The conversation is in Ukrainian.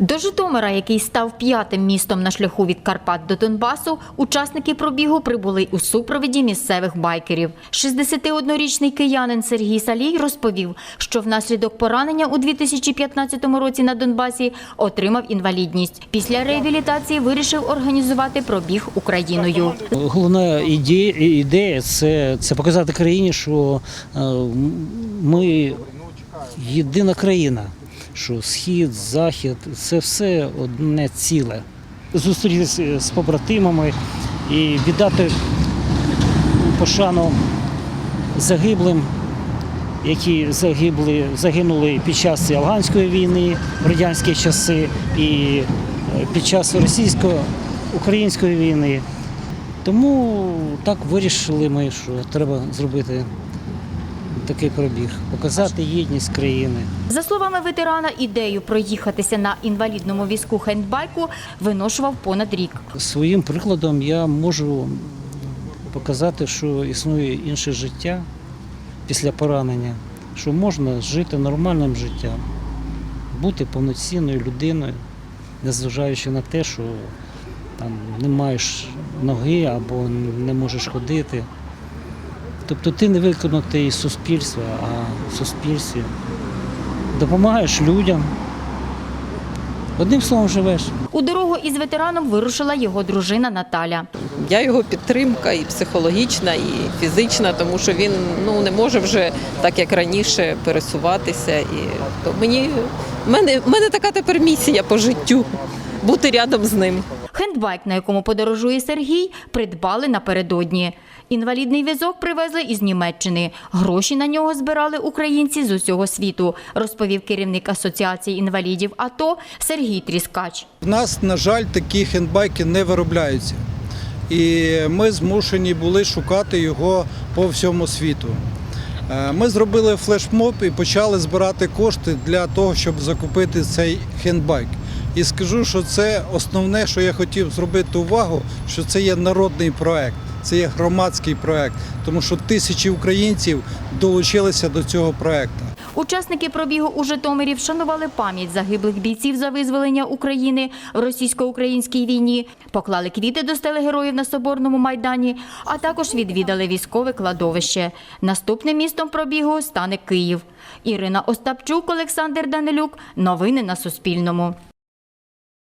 До Житомира, який став п'ятим містом на шляху від Карпат до Донбасу, учасники пробігу прибули у супроводі місцевих байкерів. 61-річний киянин Сергій Салій розповів, що внаслідок поранення у 2015 році на Донбасі отримав інвалідність. Після реабілітації вирішив організувати пробіг Україною. Головна ідея, ідея це, це показати країні, що е, ми єдина країна, що схід, захід це все одне ціле. Зустрітися з побратимами і віддати пошану загиблим, які загибли, загинули під час афганської війни в радянські часи і е, під час російсько-української війни. Тому так вирішили ми, що треба зробити такий пробіг, показати єдність країни. За словами ветерана, ідею проїхатися на інвалідному візку хендбайку виношував понад рік. Своїм прикладом я можу показати, що існує інше життя після поранення, що можна жити нормальним життям, бути повноцінною людиною, незважаючи на те, що там не маєш ноги або не можеш ходити. Тобто ти не виконати із суспільства, а в суспільстві допомагаєш людям. Одним словом живеш. У дорогу із ветераном вирушила його дружина Наталя. Я його підтримка і психологічна, і фізична, тому що він ну не може вже так як раніше пересуватися. І то мені в мене, в мене така тепер місія по життю бути рядом з ним. Хендбайк, на якому подорожує Сергій, придбали напередодні. Інвалідний візок привезли із Німеччини. Гроші на нього збирали українці з усього світу, розповів керівник Асоціації інвалідів АТО Сергій Тріскач. У нас, на жаль, такі хендбайки не виробляються. І ми змушені були шукати його по всьому світу. Е, Ми зробили флешмоб і почали збирати кошти для того, щоб закупити цей хендбайк. І скажу, що це основне, що я хотів зробити увагу, що це є народний проект, це є громадський проект, тому що тисячі українців долучилися до цього проекту. Учасники пробігу у Житомирі вшанували пам'ять загиблих бійців за визволення України в російсько-українській війні, поклали квіти до стели героїв на Соборному майдані, а також відвідали військове кладовище. Наступним містом пробігу стане Київ. Ірина Остапчук, Олександр Данилюк. Новини на Суспільному.